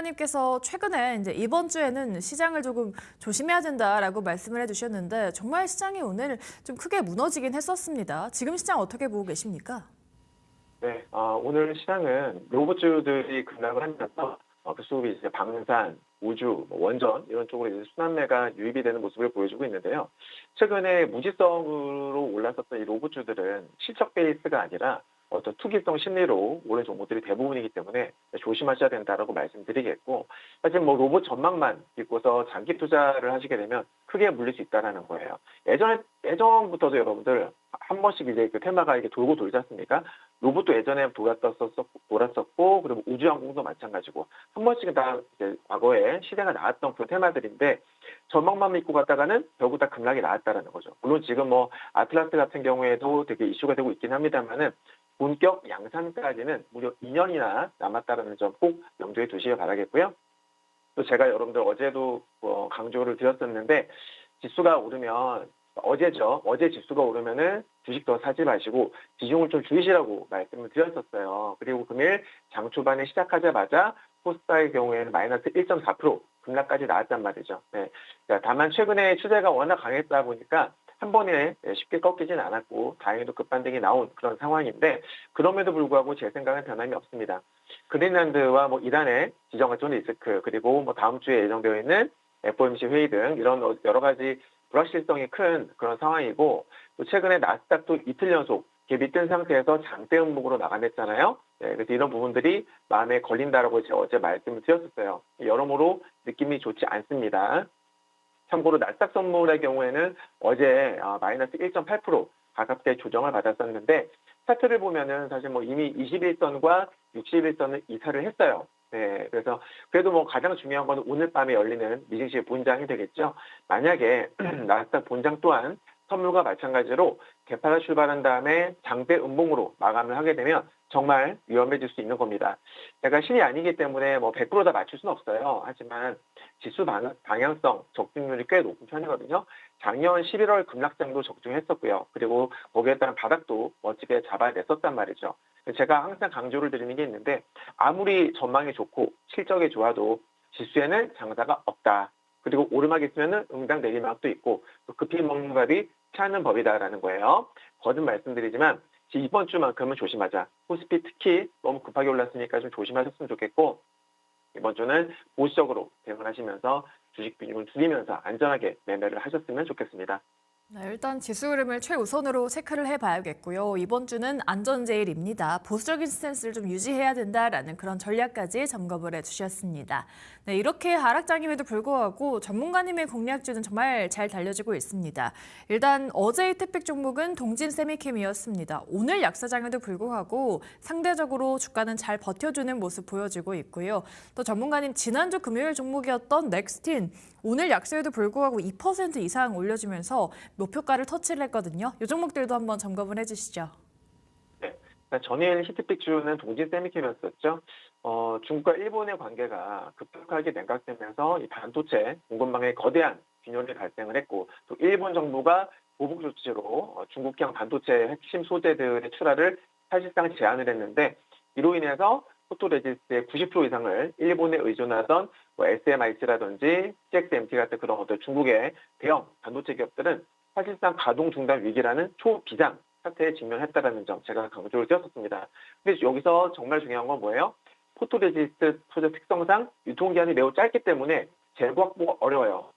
전문가님께서 최근에 이제 이번 주에는 시장을 조금 조심해야 된다라고 말씀을 해주셨는데 정말 시장이 오늘 좀 크게 무너지긴 했었습니다. 지금 시장 어떻게 보고 계십니까? 네, 어, 오늘 시장은 로봇주들이 급락을 하면서 어, 그 수급이 이제 방산, 우주, 뭐 원전 이런 쪽으로 이제 순환매가 유입이 되는 모습을 보여주고 있는데요. 최근에 무지성으로 올랐었던 이 로봇주들은 실적 베이스가 아니라 어떤 투기성 심리로 오른 종목들이 대부분이기 때문에 조심하셔야 된다라고 말씀드리겠고 사실 뭐 로봇 전망만 믿고서 장기 투자를 하시게 되면 크게 물릴 수 있다라는 거예요. 예전에 예전부터도 여러분들 한 번씩 이제 그 테마가 이게 돌고 돌지 않습니까? 로봇도 예전에 돌았었었고 돌았었고 그리고 우주항공도 마찬가지고 한 번씩은 다 이제 과거에 시대가 나왔던 그 테마들인데 전망만 믿고 갔다가는 결국 다 급락이 나왔다라는 거죠. 물론 지금 뭐 아틀라스 같은 경우에도 되게 이슈가 되고 있긴 합니다만은 본격 양산까지는 무려 2년이나 남았다는 점 꼭 염두에 두시길 바라겠고요. 또 제가 여러분들 어제도 어, 강조를 드렸었는데 지수가 오르면 어제죠. 어제 지수가 오르면은 주식 더 사지 마시고 비중을 좀 줄이시라고 말씀을 드렸었어요. 그리고 금일 장 초반에 시작하자마자 코스닥의 경우에는 마이너스 1.4% 급락까지 나왔단 말이죠. 네. 다만 최근에 추세가 워낙 강했다 보니까 한 번에 쉽게 꺾이진 않았고 다행히도 급반등이 나온 그런 상황인데 그럼에도 불구하고 제 생각은 변함이 없습니다. 그린란드와 뭐 이란의 지정학 존 리스크 그리고 뭐 다음 주에 예정되어 있는 FOMC 회의 등 이런 여러 가지 불확실성이 큰 그런 상황이고 또 최근에 나스닥도 이틀 연속 갭이 뜬 상태에서 장대 음목으로 나가냈잖아요. 네, 그래서 이런 부분들이 마음에 걸린다라고 제가 어제 말씀을 드렸었어요. 여러모로 느낌이 좋지 않습니다. 참고로 나스닥 선물의 경우에는 어제 아, 마이너스 1.8% 가깝게 조정을 받았었는데 차트를 보면은 사실 뭐 이미 21선과 61선을 이탈을 했어요. 네, 그래서 그래도 뭐 가장 중요한 건 오늘 밤에 열리는 미증시 본장이 되겠죠. 만약에 나스닥 본장 또한 선물과 마찬가지로 개파가 출발한 다음에 장대 음봉으로 마감을 하게 되면 정말 위험해질 수 있는 겁니다. 제가 신이 아니기 때문에 뭐 100%다 맞출 수는 없어요. 하지만 지수 방향성 적중률이 꽤 높은 편이거든요. 작년 11월 급락장도 적중했었고요. 그리고 거기에 따른 바닥도 멋지게 잡아냈었단 말이죠. 제가 항상 강조를 드리는 게 있는데 아무리 전망이 좋고 실적이 좋아도 지수에는 장사가 없다. 그리고 오르막 있으면 응당 내리막도 있고 또 급히 먹는 밥이 차는 법이다라는 거예요. 거듭 말씀드리지만 이번 주만큼은 조심하자. 코스피 특히 너무 급하게 올랐으니까 좀 조심하셨으면 좋겠고 이번 주는 보수적으로 대응하시면서 주식 비중을 줄이면서 안전하게 매매를 하셨으면 좋겠습니다. 네, 일단 지수 흐름을 최우선으로 체크를 해봐야겠고요. 이번 주는 안전제일입니다. 보수적인 스탠스를 좀 유지해야 된다라는 그런 전략까지 점검을 해주셨습니다. 네, 이렇게 하락장임에도 불구하고 전문가님의 공략주는 정말 잘 달려지고 있습니다. 일단 어제의 특백 종목은 동진 세미캠이었습니다. 오늘 약세장에도 불구하고 상대적으로 주가는 잘 버텨주는 모습 보여지고 있고요. 또 전문가님 지난주 금요일 종목이었던 넥스틴 오늘 약세에도 불구하고 2% 이상 올려주면서 목표가를 터치를 했거든요. 이 종목들도 한번 점검을 해주시죠. 네. 전일 히트픽 주는 동진 세미캠이었었죠. 어, 중국과 일본의 관계가 급격하게 냉각되면서 이 반도체 공급망에 거대한 균열이 발생을 했고 또 일본 정부가 보복 조치로 어, 중국형 반도체 핵심 소재들의 출하를 사실상 제한을 했는데 이로 인해서 포토레지스트의 90% 이상을 일본에 의존하던 뭐 SMIC라든지 CXMT 같은 그런 어떤 중국의 대형 반도체 기업들은 사실상 가동 중단 위기라는 초비상 사태에 직면했다라는 점 제가 강조를 드렸었습니다. 근데 여기서 정말 중요한 건 뭐예요? 포토레지스트 소재 특성상 유통기한이 매우 짧기 때문에 재고 확보가 어려워요.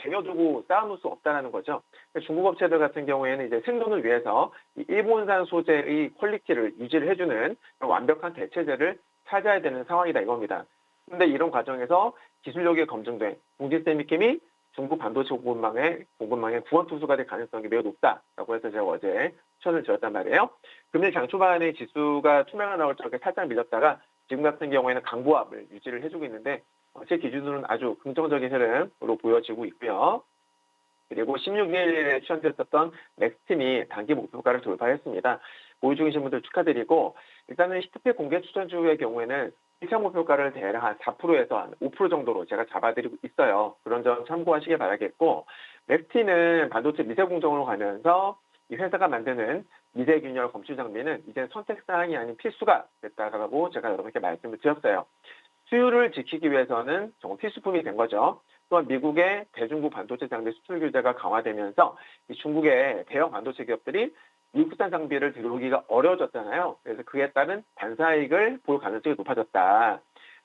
쟁여두고 쌓아놓을 수 없다는 거죠. 중국 업체들 같은 경우에는 이제 생존을 위해서 일본산 소재의 퀄리티를 유지를 해주는 완벽한 대체제를 찾아야 되는 상황이다 이겁니다. 근데 이런 과정에서 기술력이 검증된 공진세미캠이 중국 반도체 공급망의 공급망의 구원 투수가 될 가능성이 매우 높다라고 해서 제가 어제 추천을 드렸단 말이에요. 금일 장 초반에 지수가 투명화 나올 적에 살짝 밀렸다가 지금 같은 경우에는 강보합을 유지를 해주고 있는데 어, 제 기준으로는 아주 긍정적인 흐름으로 보여지고 있고요. 그리고 16일에 추천드렸던 넥스틴이 단기 목표가를 돌파했습니다. 보유 중이신 분들 축하드리고 일단은 히트팩 공개 추천주의 경우에는 1차 목표가를 대략 한 4%에서 한 5% 정도로 제가 잡아드리고 있어요. 그런 점 참고하시길 바라겠고 넥스틴은 반도체 미세 공정으로 가면서 이 회사가 만드는 미세 균열 검출 장비는 이제 선택 사항이 아닌 필수가 됐다라고 제가 여러분께 말씀을 드렸어요. 수율을 지키기 위해서는 정말 필수품이 된 거죠. 또한 미국의 대중국 반도체 장비 수출 규제가 강화되면서 이 중국의 대형 반도체 기업들이 미국산 장비를 들어오기가 어려워졌잖아요. 그래서 그에 따른 반사이익을 볼 가능성이 높아졌다.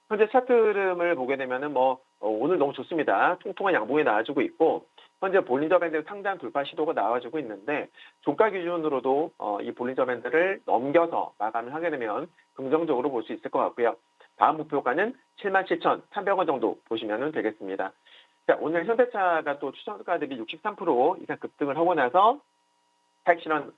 현재 차트 흐름을 보게 되면은 뭐 어, 오늘 너무 좋습니다. 통통한 양봉이 나와주고 있고 현재 볼린저 밴드 상단 돌파 시도가 나와주고 있는데 종가 기준으로도 어, 이 볼린저 밴드를 넘겨서 마감을 하게 되면 긍정적으로 볼 수 있을 것 같고요. 다음 목표가는 77,300원 정도 보시면 되겠습니다. 자, 오늘 현대차가 또 추천가 대비 63% 이상 급등을 하고 나서 타액실현을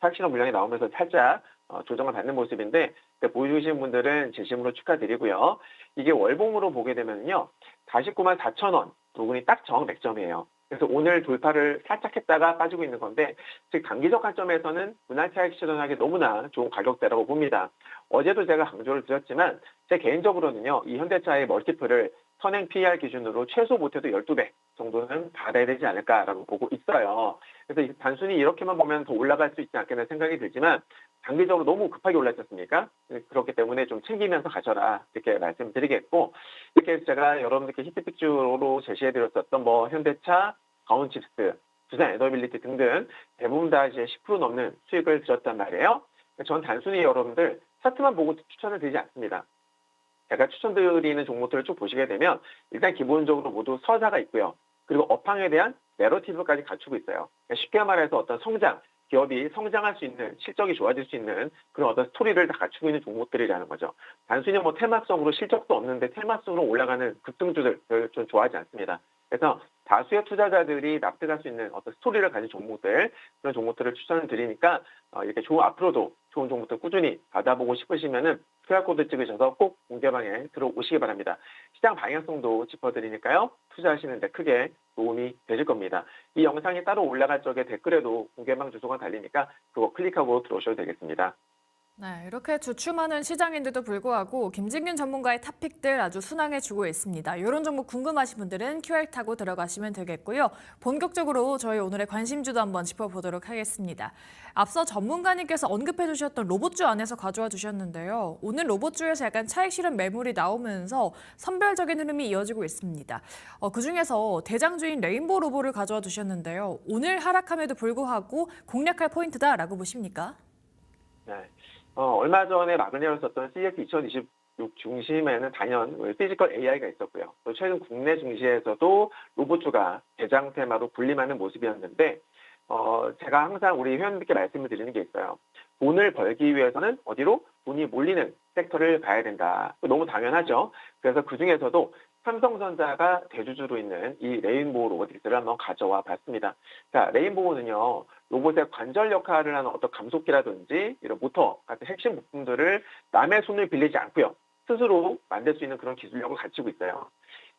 타액실현 물량이 나오면서 살짝 어, 조정을 받는 모습인데 보여주신 분들은 진심으로 축하드리고요. 이게 월봉으로 보게 되면요. 49만 4천 원 부분이 딱 정확 맥점이에요. 그래서 오늘 돌파를 살짝 했다가 빠지고 있는 건데 즉 단기적 관점에서는 분할 차익 실현하기 너무나 좋은 가격대라고 봅니다. 어제도 제가 강조를 드렸지만 제 개인적으로는요. 이 현대차의 멀티플을 선행 PER 기준으로 최소 못해도 12배 정도는 받아야 되지 않을까라고 보고 있어요. 그래서 단순히 이렇게만 보면 더 올라갈 수 있지 않겠나 생각이 들지만 단기적으로 너무 급하게 올랐었습니까? 그렇기 때문에 좀 챙기면서 가셔라 이렇게 말씀드리겠고 이렇게 제가 여러분들께 히트픽주로 제시해드렸었던 뭐 현대차, 가온칩스, 두산 에너빌리티 등등 대부분 다 이제 10% 넘는 수익을 드렸단 말이에요. 전 단순히 여러분들 차트만 보고 추천을 드리지 않습니다. 제가 추천드리는 종목들을 쭉 보시게 되면 일단 기본적으로 모두 서사가 있고요. 그리고 업황에 대한 내러티브까지 갖추고 있어요. 그러니까 쉽게 말해서 어떤 성장, 기업이 성장할 수 있는 실적이 좋아질 수 있는 그런 어떤 스토리를 다 갖추고 있는 종목들이라는 거죠. 단순히 뭐 테마성으로 실적도 없는데 테마성으로 올라가는 급등주들 별로 좀 좋아하지 않습니다. 그래서 다수의 투자자들이 납득할 수 있는 어떤 스토리를 가진 종목들 그런 종목들을 추천을 드리니까 어, 이렇게 좋은 앞으로도 좋은 종목들 꾸준히 받아보고 싶으시면은 QR코드 찍으셔서 꼭 공개방에 들어오시기 바랍니다. 시장 방향성도 짚어드리니까요. 투자하시는데 크게 도움이 되실 겁니다. 이 영상이 따로 올라갈 적에 댓글에도 공개방 주소가 달리니까 그거 클릭하고 들어오셔도 되겠습니다. 네, 이렇게 주춤하는 시장인데도 불구하고 김진균 전문가의 탑픽들 아주 순항해주고 있습니다. 이런 종목 궁금하신 분들은 QR 타고 들어가시면 되겠고요. 본격적으로 저희 오늘의 관심주도 한번 짚어보도록 하겠습니다. 앞서 전문가님께서 언급해 주셨던 로봇주 안에서 가져와 주셨는데요. 오늘 로봇주에서 약간 차익 실현 매물이 나오면서 선별적인 흐름이 이어지고 있습니다. 어, 그중에서 대장주인 레인보우 로봇을 가져와 주셨는데요. 오늘 하락함에도 불구하고 공략할 포인트다라고 보십니까? 네. 어, 얼마 전에 마그네를 썼던 CX 2026 중심에는 단연 피지컬 AI가 있었고요. 또 최근 국내 증시에서도 로봇주가 대장 테마로 군림하는 모습이었는데 어, 제가 항상 우리 회원님께 말씀을 드리는 게 있어요. 돈을 벌기 위해서는 어디로? 돈이 몰리는 섹터를 봐야 된다. 너무 당연하죠. 그래서 그 중에서도 삼성전자가 대주주로 있는 이 레인보우 로보틱스를 한번 가져와 봤습니다. 자, 레인보우는요, 로봇의 관절 역할을 하는 어떤 감속기라든지 이런 모터 같은 핵심 부품들을 남의 손을 빌리지 않고요. 스스로 만들 수 있는 그런 기술력을 갖추고 있어요.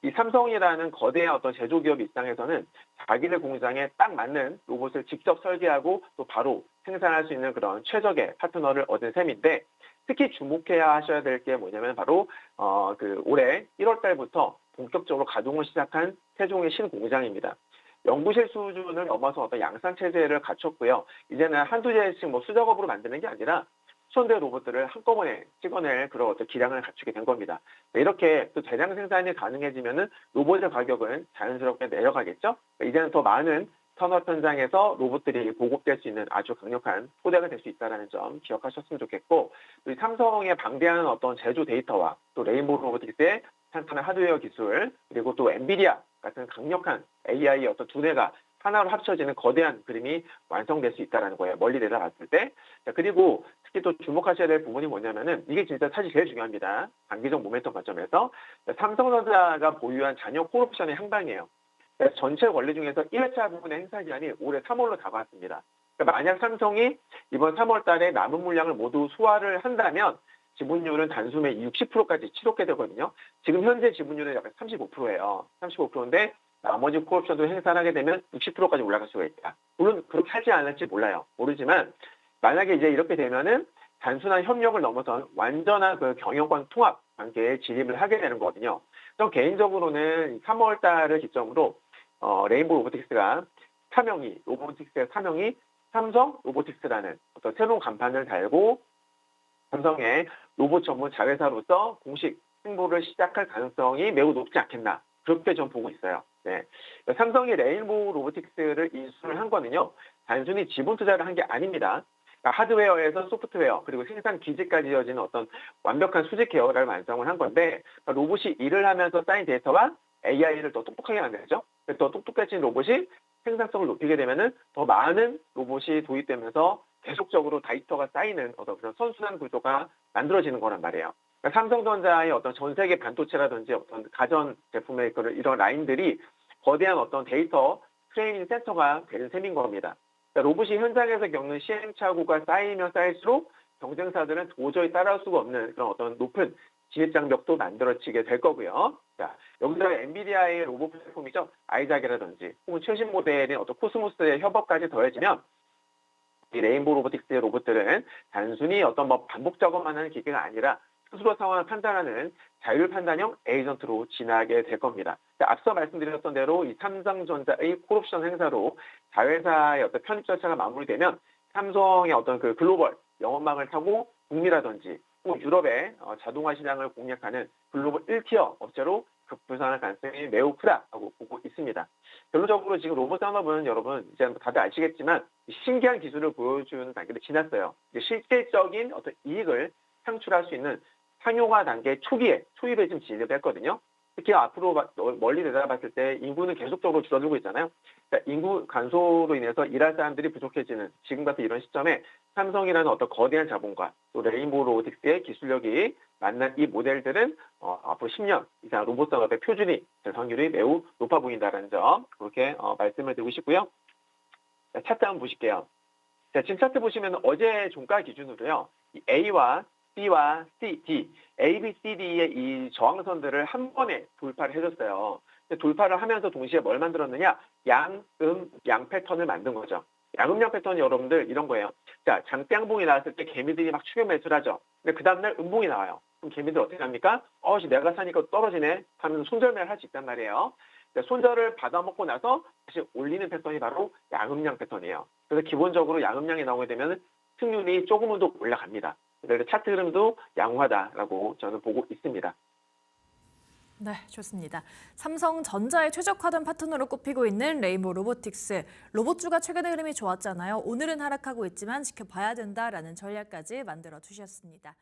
이 삼성이라는 거대한 어떤 제조기업 입장에서는 자기네 공장에 딱 맞는 로봇을 직접 설계하고 또 바로 생산할 수 있는 그런 최적의 파트너를 얻은 셈인데 특히 주목해야 하셔야 될 게 뭐냐면 바로 어 그 올해 1월 달부터 본격적으로 가동을 시작한 세종의 신공장입니다. 연구실 수준을 넘어서 어떤 양산 체제를 갖췄고요. 이제는 한두 개씩 뭐 수작업으로 만드는 게 아니라 수천 대 로봇들을 한꺼번에 찍어낼 그런 어떤 기량을 갖추게 된 겁니다. 네, 이렇게 또 대량 생산이 가능해지면은 로봇의 가격은 자연스럽게 내려가겠죠. 이제는 더 많은 산업 현장에서 로봇들이 보급될 수 있는 아주 강력한 토대가 될 수 있다는 점 기억하셨으면 좋겠고, 삼성의 방대한 어떤 제조 데이터와 또 레인보우 로보틱스의 탄탄한 하드웨어 기술, 그리고 또 엔비디아 같은 강력한 AI의 어떤 두뇌가 하나로 합쳐지는 거대한 그림이 완성될 수 있다는 거예요. 멀리 내다봤을 때. 자, 그리고 특히 또 주목하셔야 될 부분이 뭐냐면은 이게 진짜 사실 제일 중요합니다. 단기적 모멘텀 관점에서 삼성전자가 보유한 잔여 콜옵션의 향방이에요. 전체 원리 중에서 1회차 부분의 행사 기한이 올해 3월로 다가왔습니다. 그러니까 만약 삼성이 이번 3월 달에 남은 물량을 모두 소화를 한다면 지분율은 단숨에 60%까지 치솟게 되거든요. 지금 현재 지분율은 약간 35%예요. 35%인데 나머지 콜옵션도 행사를 하게 되면 60%까지 올라갈 수가 있다. 물론 그렇게 하지 않을지 몰라요. 모르지만 만약에 이제 이렇게 되면은 단순한 협력을 넘어선 완전한 그 경영권 통합 관계에 진입을 하게 되는 거거든요. 저 개인적으로는 3월 달을 기점으로 어, 레인보우 로보틱스가 사명이 로보틱스의 사명이 삼성 로보틱스라는 어떤 새로운 간판을 달고 삼성의 로봇 전문 자회사로서 공식 승부를 시작할 가능성이 매우 높지 않겠나 그렇게 좀 보고 있어요. 네. 삼성이 레인보우 로보틱스를 인수를 한 거는요 단순히 지분 투자를 한 게 아닙니다. 그러니까 하드웨어에서 소프트웨어 그리고 생산 기지까지 이어지는 어떤 완벽한 수직 계열을 완성을 한 건데 그러니까 로봇이 일을 하면서 쌓인 데이터와 AI를 더 똑똑하게 만들죠. 더 똑똑해진 로봇이 생산성을 높이게 되면은 더 많은 로봇이 도입되면서 계속적으로 데이터가 쌓이는 어떤 그런 선순환 구조가 만들어지는 거란 말이에요. 그러니까 삼성전자의 어떤 전 세계 반도체라든지 어떤 가전 제품의 그런 이런 라인들이 거대한 어떤 데이터 트레이닝 센터가 되는 셈인 겁니다. 그러니까 로봇이 현장에서 겪는 시행착오가 쌓이면 쌓일수록 경쟁사들은 도저히 따라올 수가 없는 그런 어떤 높은 지혜 장벽도 만들어지게 될 거고요. 자, 여기서 엔비디아의 로봇 플랫폼이죠. 아이작이라든지 혹은 최신 모델인 어떤 코스모스의 협업까지 더해지면 이 레인보우 로보틱스의 로봇들은 단순히 어떤 뭐 반복 작업만 하는 기계가 아니라 스스로 상황을 판단하는 자율 판단형 에이전트로 진화하게 될 겁니다. 자, 앞서 말씀드렸던 대로 이 삼성전자의 콜옵션 행사로 자회사의 어떤 편입 절차가 마무리되면 삼성의 어떤 그 글로벌 영업망을 타고 북미라든지 유럽의 어, 자동화 시장을 공략하는 글로벌 1티어 업체로 급부상할 가능성이 매우 크다고 보고 있습니다. 결론적으로 지금 로봇 산업은 여러분 이제 뭐 다들 아시겠지만 신기한 기술을 보여주는 단계를 지났어요. 실질적인 어떤 이익을 창출할 수 있는 상용화 단계 초기에 초입에 지금 진입을 했거든요. 특히 앞으로 바- 멀리 내다봤을 때 인구는 계속적으로 줄어들고 있잖아요. 그러니까 인구 감소로 인해서 일할 사람들이 부족해지는 지금 같은 이런 시점에 삼성이라는 어떤 거대한 자본과 또 레인보우 로보틱스의 기술력이 만난 이 모델들은 어, 앞으로 10년 이상 로봇 산업의 표준이 될 확률이 매우 높아 보인다는 점 그렇게 어, 말씀을 드리고 싶고요. 자, 차트 한번 보실게요. 자, 지금 차트 보시면 어제 종가 기준으로요. 이 A와 C와 C, D, A, B, C, D의 이 저항선들을 한 번에 돌파를 해줬어요. 돌파를 하면서 동시에 뭘 만들었느냐? 양, 음, 양 패턴을 만든 거죠. 양음양 패턴이 여러분들 이런 거예요. 자, 장대양봉이 나왔을 때 개미들이 막 추격 매수를 하죠. 근데 그 다음날 음봉이 나와요. 그럼 개미들 어떻게 합니까? 어, 씨, 내가 사니까 떨어지네. 하면서 손절매를 할 수 있단 말이에요. 손절을 받아먹고 나서 다시 올리는 패턴이 바로 양음양 패턴이에요. 그래서 기본적으로 양음양이 나오게 되면 승률이 조금은 더 올라갑니다. 그래서 차트 흐름도 양호하다라고 저는 보고 있습니다. 네, 좋습니다. 삼성전자에 최적화된 파트너로 꼽히고 있는 레인보우 로보틱스. 로봇주가 최근의 흐름이 좋았잖아요. 오늘은 하락하고 있지만 지켜봐야 된다라는 전략까지 만들어 두셨습니다.